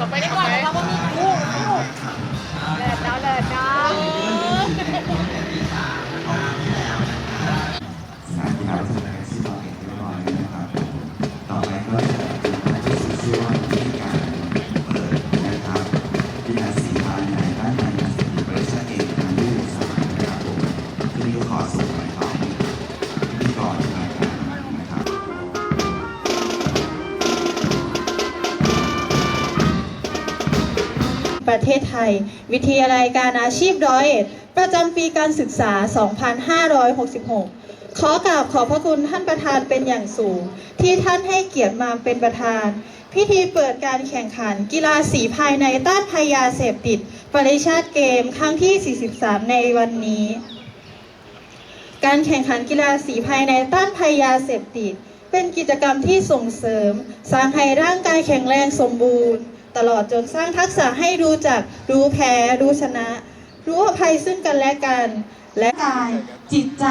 ต่ไปดีกว่าเพราะว่ามี ประเทศไทย วิทยาลัยการอาชีพร้อยเอ็ดประจำปีการศึกษา 2566 ขอกราบขอบพระคุณท่านประธานเป็นอย่างสูง ที่ท่านให้เกียรติมาเป็นประธาน พิธีเปิดการแข่งขันกีฬาสีภายในต้านภัยาเสพติดปริชาติเกมครั้งที่ 43 ในวันนี้ การแข่งขันกีฬาสีภายในต้านภัยยาเสพติดเป็นกิจกรรมที่ส่งเสริม สร้างให้ร่างกายแข็งแรงสมบูรณ์ ตลอดจนสร้างทักษะให้รู้จักรู้แพ้ รู้ชนะ รู้อภัยซึ่งกันและกัน และกาย จิตใจ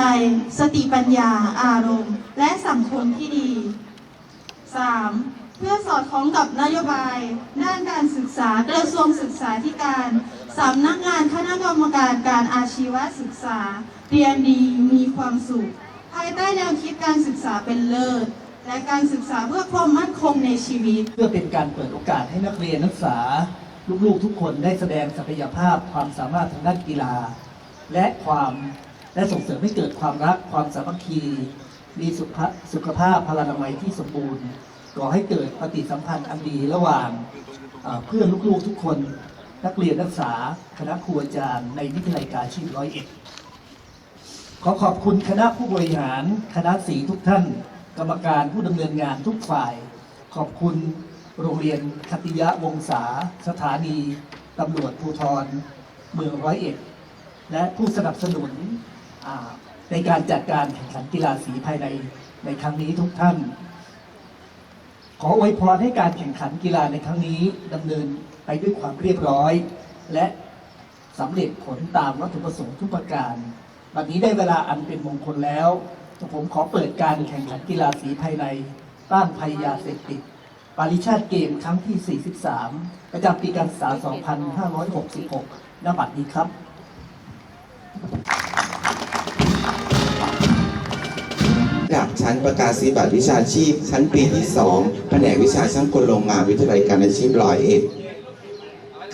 สติปัญญา อารมณ์ และสังคมที่ดี 3. เพื่อสอดคล้องกับนโยบาย ด้านการศึกษากระทรวงศึกษาธิการสำนักงานคณะกรรมการการอาชีวศึกษา เรียนดีมีความสุข ภายใต้แนวคิดการศึกษาเป็นเลิศ และการศึกษาเพื่อความมั่นคงในชีวิต เพื่อเป็นการเปิดโอกาสให้นักเรียนนักศึกษา ลูกๆทุกคนได้แสดงศักยภาพความสามารถทางด้านกีฬา และความและส่งเสริมให้เกิดความรักความสามัคคี มีสุขภาพสุขภาพพลานามัยที่สมบูรณ์ก่อให้เกิดปฏิสัมพันธ์อันดีระหว่างเพื่อนลูกๆทุกคน นักเรียนนักศึกษาคณะครูอาจารย์ในวิทยาลัยการชีพร้อยเอ็ดขอขอบคุณคณะผู้บริหารคณะสีทุกท่าน กรรมการผู้ดำเนินงานทุกฝ่าย ขอบคุณโรงเรียนคติยะวงศาสถานีตำรวจภูธรเมืองร้อยเอ็ด และผู้สนับสนุนในการจัดการแข่งขันกีฬาสีภายในในครั้งนี้ทุกท่าน ขออวยพรให้การแข่งขันกีฬาในครั้งนี้ดำเนินไปด้วยความเรียบร้อย และสำเร็จผลตามวัตถุประสงค์ทุกประการ บัดนี้ได้เวลาอันเป็นมงคลแล้ว ผมขอเปิดการแข่งขันกีฬาสีภายในต้านภัยยาเสพติด ปาริชาติเกมครั้งที่ 43 ประจำปีการศึกษา 2566 ณ บัดนี้ครับระดับชั้นประกาศนียบัตรวิชาชีพ ชั้นปีที่ 2 แผนกวิชาช่างกลโรงงานวิทยาลัยการอาชีพร้อยเอ็ด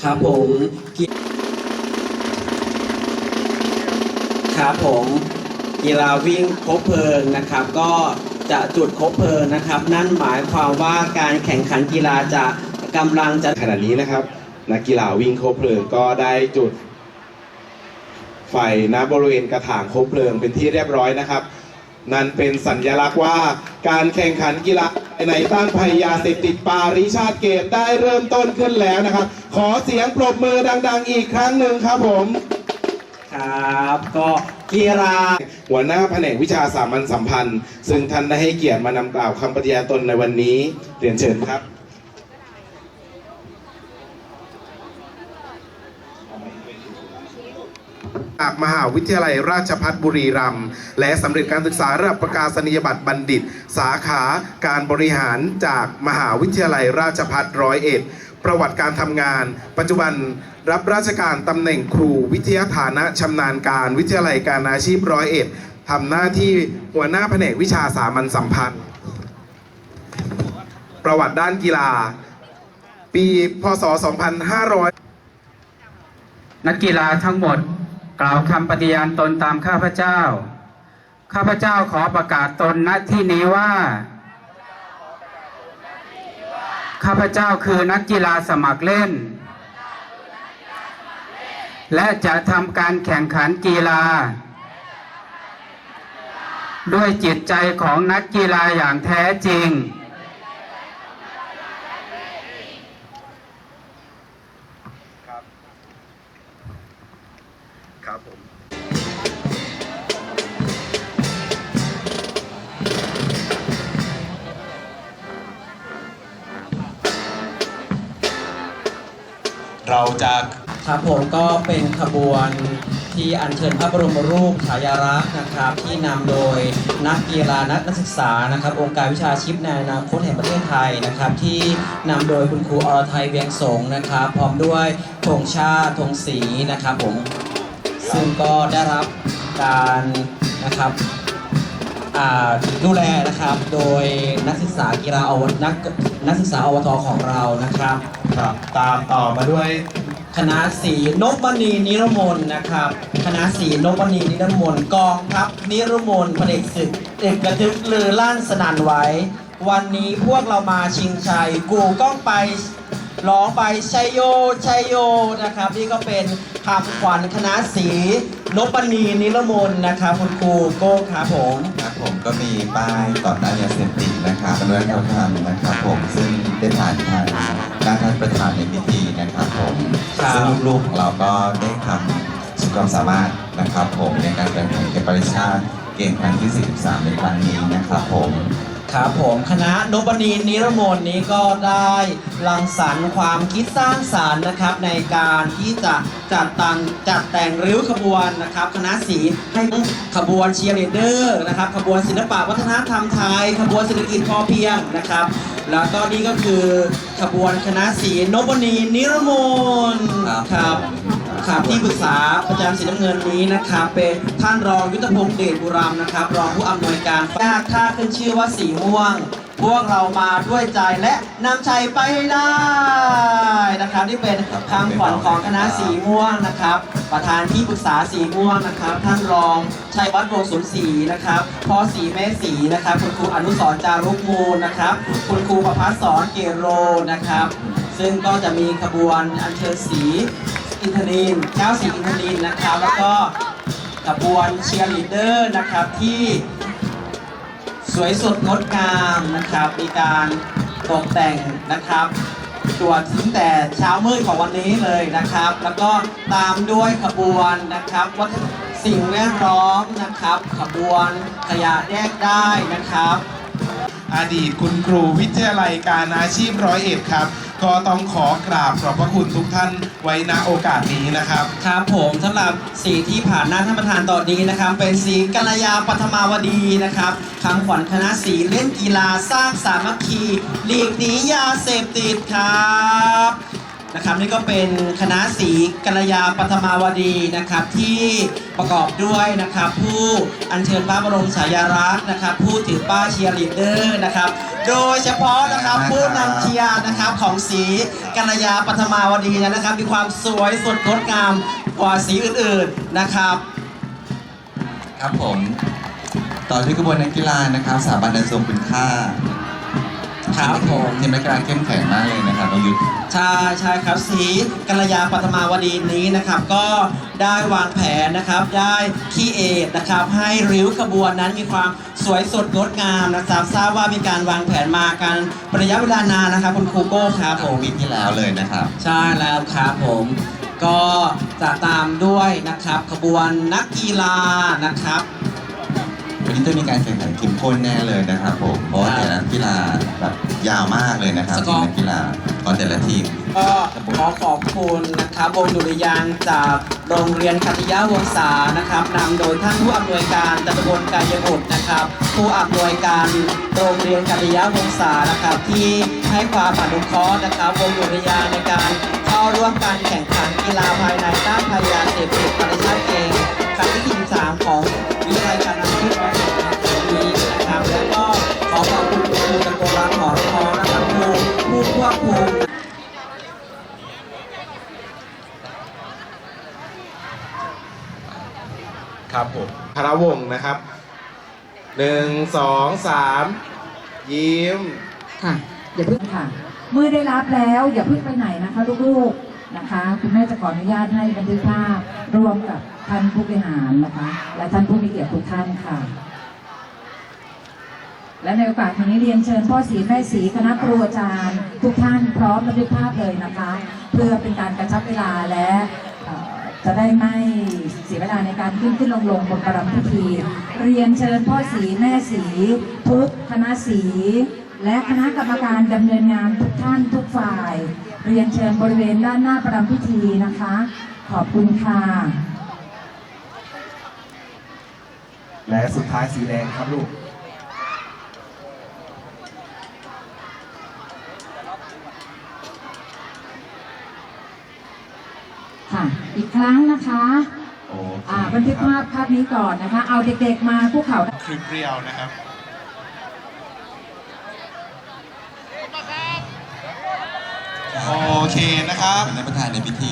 ครับผมกีครับผม กีฬาวิ่งคบเพลิงนะครับ ก็จะจุดคบเพลิงนะครับ นั่นหมายความว่าการแข่งขันกีฬาจะกำลังจะขณะนี้นะครับ นักกีฬาวิ่งคบเพลิงก็ได้จุด ไฟณบริเวณกระถางคบเพลิงเป็นที่เรียบร้อยนะครับ นั่นเป็นสัญลักษณ์ว่าการแข่งขันกีฬาในต้านภัยยาเสพติดปาริชาติเกมได้เริ่มต้นขึ้นแล้วนะครับ ขอเสียงปรบมือดัง ๆ อีกครั้งหนึ่งครับผม ครับ ก็กีฬาหัวหน้าแผนกวิชาสามัญสัมพันธ์ ซึ่งท่านได้ให้เกียรติมานำกล่าวคำปฏิญาณตนในวันนี้เรียนเชิญครับจากมหาวิทยาลัยราชภัฏบุรีรัมย์และสำเร็จการศึกษาระดับประกาศนียบัตรบัณฑิต สาขาการบริหารจากมหาวิทยาลัยราชภัฏร้อยเอ็ด ประวัติการทำงาน ปัจจุบันรับราชการตำแหน่งครูวิทยาฐานะชำนาญการวิทยาลัยการอาชีพร้อยเอ็ดทำหน้าที่หัวหน้าแผนกวิชาสามัญสัมพันธ์ ประวัติด้านกีฬา ปีพศ 2500 นักกีฬาทั้งหมดกล่าวคำปฏิญาณตนตามข้าพเจ้า ข้าพเจ้าขอประกาศตนณที่นี้ว่า ข้าพเจ้าคือนักกีฬาสมัครเล่น และจะทำการแข่งขันกีฬา ด้วยจิตใจของนักกีฬาอย่างแท้จริง เราจะครับผมก็เป็นขบวนที่อัญเชิญพระบรมรูปฉายาลักษณ์นะครับ ที่นำโดยนักกีฬานักศึกษานะครับ องค์การวิชาชีพในอนาคตแห่งประเทศไทยนะครับ ที่นำโดยคุณครูอรไทยเวียงสงนะครับ พร้อมด้วยธงชาติธงสีนะครับผมซึ่งก็ได้รับการนะครับดูแลนะครับโดยนักศึกษากีฬาอวนัก นักศึกษาอวทของเรานะครับ ครับ ตามต่อมาด้วยคณะสีนพมณีนิรมนนะครับ คณะสีนพมณีนิรมนกองทัพนิรมนพระเอกศึกเอกกระทึกลือลั่นสนั่นไว้วันนี้พวกเรามาชิงชัยกูก้องไป ร้องไปชัยโยชัยโยนะครับ นี่ก็เป็นคำขวัญคณะสีนพมณีนิรมนนะครับคุณครูโก้ครับผมครับผมก็มีป้ายต่อต้านยาเสพติดนะครับอนุรักษ์วัฒนธรรมนะครับผมซึ่งได้ผ่านทางด้านท่านประธานในพิธีนะครับผมครับซึ่งลูกๆของเราก็ได้ทำสุดความสามารถนะครับผมในการแข่งขันเกมปริชาติเกมครั้งที่ 43 ในครั้งนี้นะครับผม ครับผมคณะนบนีนิรมนนี้ก็ได้รังสรรค์ความคิดสร้างสารรค์นะครับ ในการที่จะจัดตังจัดแต่งริ้วขบวนนะครับ คณะสีให้ขบวนเชียร์ลีดเดอร์นะครับขบวนศิลปะวัฒนธรรมไทย ขบวนเศรษฐกิจพอเพียงนะครับ แล้วก็นี่ก็คือขบวนคณะสีนบนีนิรมนครับ ครับที่ปรึกษาประจำสีน้ำเงินนี้นะครับเป็นท่านรองยุทธพงศ์เดชบุรำนะครับ รองผู้อำนวยการยากท่าขึ้นชื่อว่าสีม่วง พวกเรามาด้วยใจและนำชัยไปให้ได้นะครับนี่เป็นคำขวัญของคณะสีม่วงนะครับ ประธานที่ปรึกษาสีม่วงนะครับ ท่านรองชัยวัฒน์วงศ์สมศรีนะครับพ่อสีแม่สีนะครับ คุณครูอนุสรจารุกมูลนะครับ คุณครูประพัฒสอนเกโรนะครับ ซึ่งก็จะมีขบวนอัญเชิญสี อินทนินเจ้าสีอินทนินนะครับแล้วก็ขบวนเชียร์ลีดเดอร์นะครับที่สวยสดงดงามนะครับมีการตกแต่งนะครับตัวตั้งแต่เช้ามืดของวันนี้เลยนะครับ แล้วก็ตามด้วยขบวนนะครับวัฒนสิ่งแวดล้อมนะครับ ขบวนขยะแยกได้นะครับ อดีตคุณครูวิทยาลัยการอาชีพร้อยเอ็ดครับ ก็ต้องขอกราบขอบพระคุณทุกท่านไว้ณโอกาสนี้นะครับ ครับผมสำหรับสีที่ผ่านหน้าท่านประธานตอนนี้นะครับ เป็นสีกัลยาปฐมาวดีนะครับคำขวัญคณะสีเล่นกีฬาสร้างสามัคคีหลีกหนียาเสพติดครับ นะครับนี่ก็เป็นคณะสีกัลยาปัทมาวดีนะครับที่ประกอบด้วยนะครับผู้อัญเชิญพระบรมฉายาลักษณ์นะครับ ผู้ถือป้ายเชียร์ลีดเดอร์นะครับ โดยเฉพาะนะครับผู้นำเชียร์นะครับของสีกัลยาปัทมาวดีนะครับ มีความสวยสดงดงามกว่าสีอื่นๆนะครับครับผม ต่อที่กระบวนนักกีฬานะครับสถาบันอันทรงคุณค่า ครับผม ทีมนักกีฬาเข้มแข็งมากเลยนะครับน้องยุทธ ใช่ใช่ครับสีกัลยาปัทมาวดีนี้นะครับ ก็ได้วางแผนนะครับ ได้คีเอทนะครับ ให้ริ้วขบวนนั้นมีความสวยสดงดงามนะครับทราบว่ามีการวางแผนมากันเป็นระยะเวลานานนะครับ คุณครูโก้ครับผมปีที่แล้วเลยนะครับ ใช่แล้วครับผม ก็จะตามด้วยนะครับ ขบวนนักกีฬานะครับ วันนี้จะมีการแข่งขันเข้มข้นแน่เลยนะครับผม เพราะว่าแต่ละกีฬาแบบ ยาวมากเลยนะครับสกทีอมร์ นักกีฬาของแต่ละทีม ก็ขอขอบคุณนะครับวงดุริยางค์จากโรงเรียนคัตยาวงศานะครับนำโดยท่านผู้อำนวยการจตุพลกายบุตรนะครับ ผู้อำนวยการโรงเรียนคัตยาวงศานะครับ ที่ให้ความอนุเคราะห์นะครับ วงดุริยางค์ในการเข้าร่วมการแข่งขันกีฬาภายในต้านภัยยาเสพติดประชาติเองครั้งที่43ของวิทยาลัยการอาชีพร้อยเอ็ดนี้ ควบคุมครับผมคารวงนะครับหนึ่งสองสามยิ้มค่ะ อย่าเพิ่งค่ะ เมื่อได้รับแล้ว อย่าเพิ่งไปไหนนะคะลูกๆนะคะ คุณแม่จะขออนุญาตให้บันทึกภาพร่วมกับท่านผู้บริหารนะคะ และท่านผู้มีเกียรติทุกท่านค่ะ และในโอกาสนี้เรียนเชิญพ่อศรีแม่ศรีคณะครูอาจารย์ ทุกท่านพร้อมบันทึกภาพเลยนะคะ เพื่อเป็นการกระชับเวลาและจะได้ไม่เสียเวลาในการขึ้นขึ้นลงลงบนประรำพิธี เรียนเชิญพ่อศรีแม่ศรีทุกคณะศรีและคณะกรรมการดำเนินงานทุกท่านทุกฝ่าย เรียนเชิญบริเวณด้านหน้าประรำพิธีนะคะ ขอบคุณค่ะและสุดท้ายสีแดงครับลูก ค่ะ อีก ครั้งนะคะโอเคอ่าบันทึกภาพภาพนี้ก่อนนะคะ เอาเด็กๆมาภูเขาคลิปเรียวนะครับ โอเคนะครับในประธานในพิธี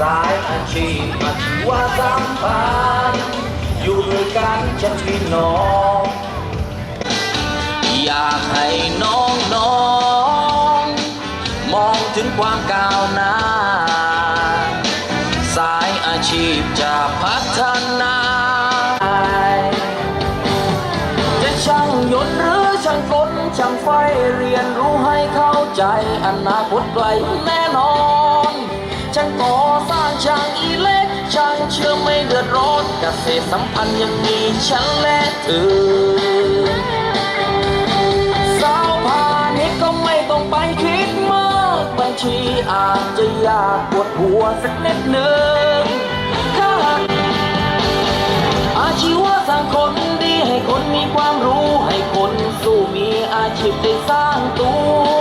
สายอาชีพอาชี วะสัมพันธ์อยู่ด้วยกันฉันพี่น้อง อยากให้น้องน้องมองถึงความก้าวหน้า สายอาชีพจะพัฒนาจะช่างยนต์หรือช่างกลช่างไฟเรียนรู้ให้เข้าใจอนาคตไกลแน่นอนช่างก่อสร้างช่างอีเล กช่างเชื่อไม่เดือดร้อนเกษตรสัมพันธ์ยังมีฉันและเธอสาวพาณิชย์ก็ไม่ต้องไปคิดมากบางทีอาจจะอยากปวดหัวสักนิดหนึ่งถ้าอาชีวะสร้างคนดีให้คนมีความรู้ให้คนสู้มีอาชีพได้สร้างตั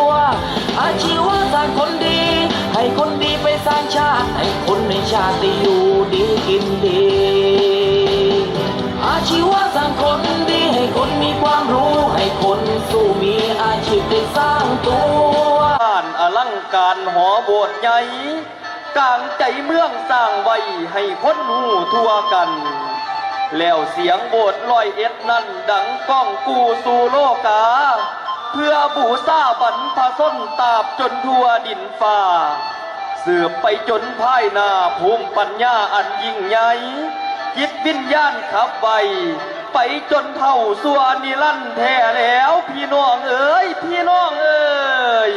ว อาชีวะสร้างคนดี สร้างชาติให้คนในชาติได้อยู่ดีกินดี อาชีวะสร้างคนดีให้คนมีความรู้ให้คนสู้มีอาชีพได้สร้างตัวบ้านอลังการหอโบสถ์ใหญ่กลางใจเมืองสร้างไว้ให้คนหูทั่วกัน แล้วเสียงโบสถ์ลอยเอ็ดนั่นดังก้องกูสู่โลกา เพื่อบูซาบรรพส้นตาบจนทั่วดินฟ้า สืบไปจนภายหน้าภูมิปัญญาอันยิ่งใหญ่จิตวิญญาณขับไปไปจนเท่าสัวนิรันแท้แล้ว พี่น้องเอ๋ยพี่น้องเอ๋ย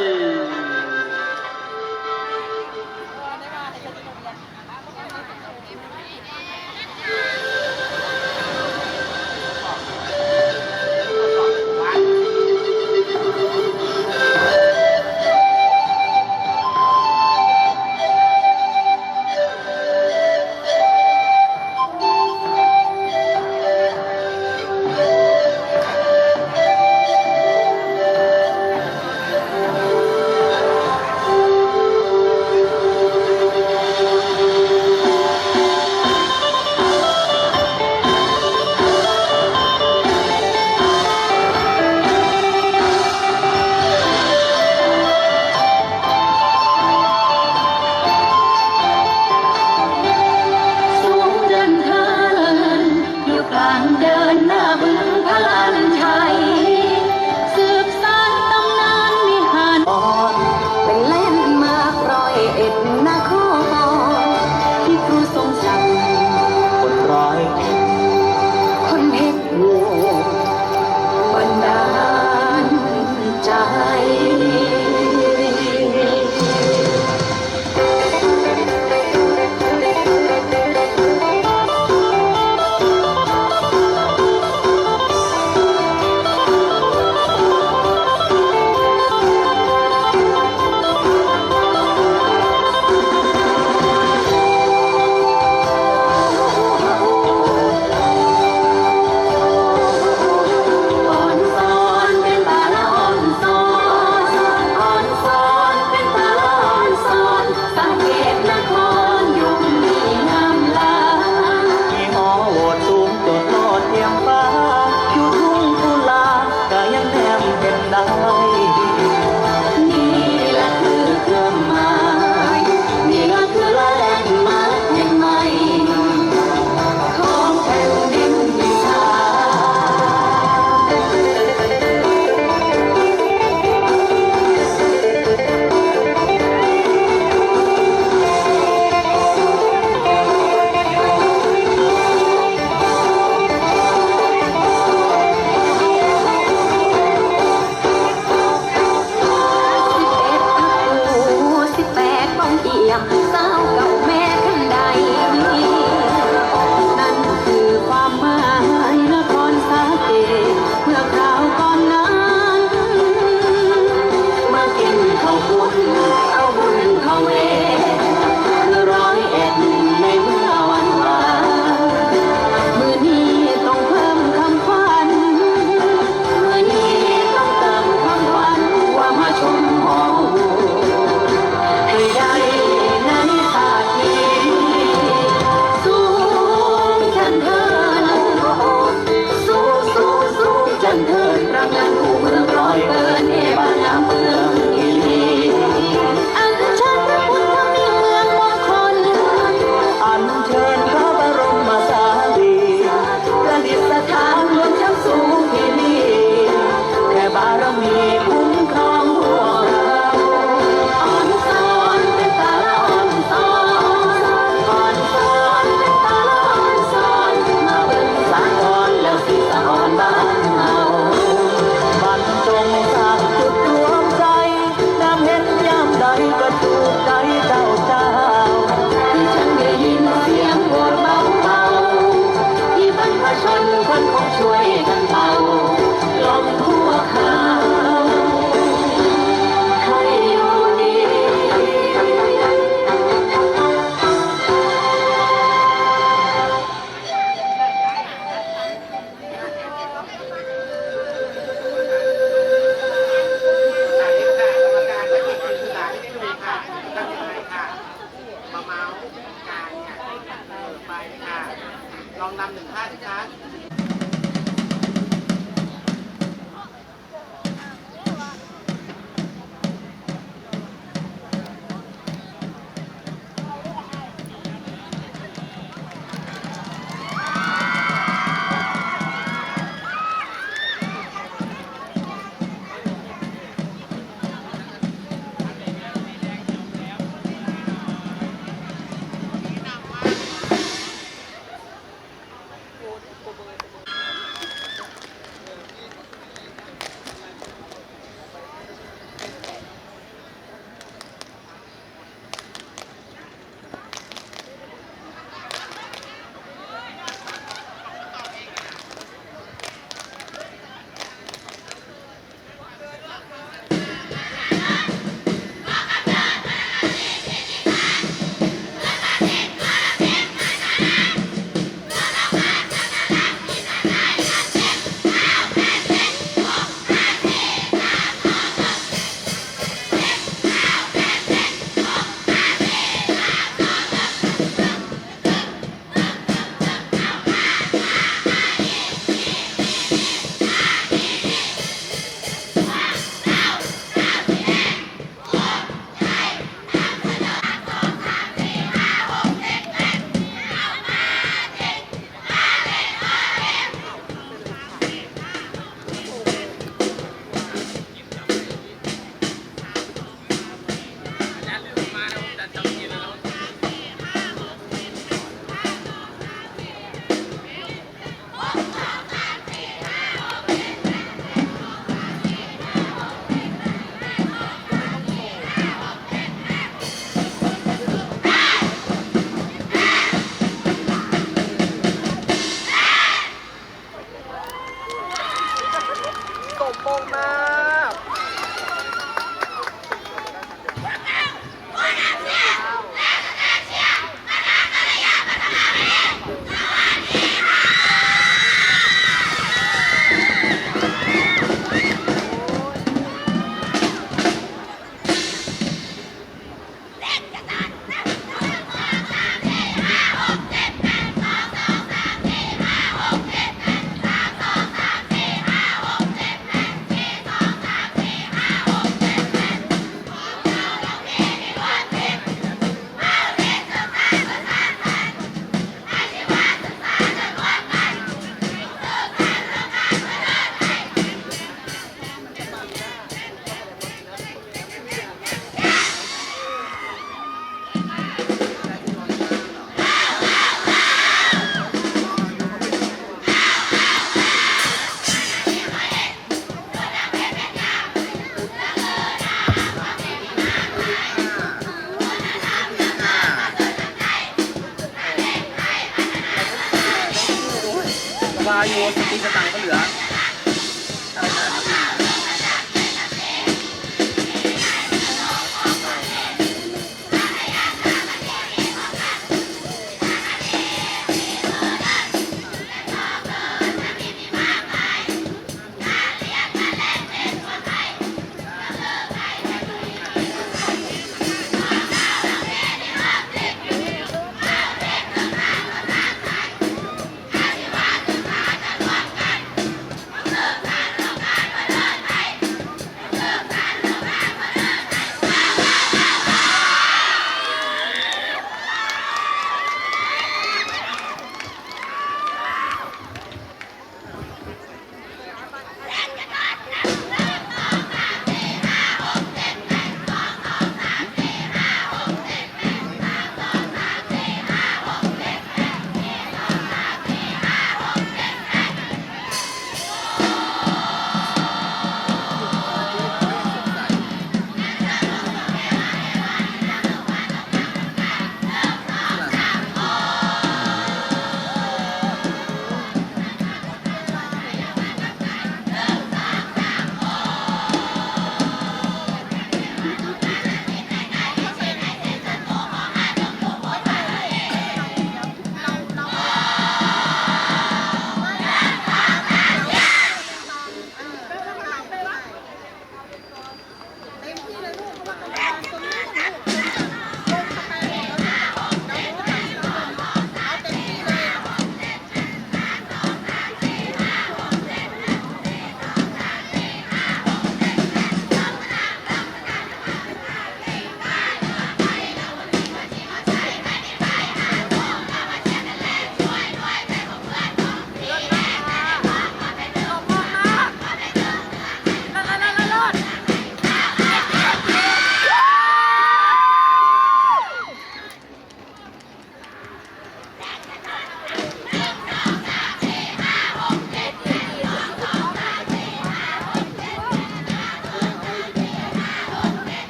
อยู่สติสตังค์ก็เหลือ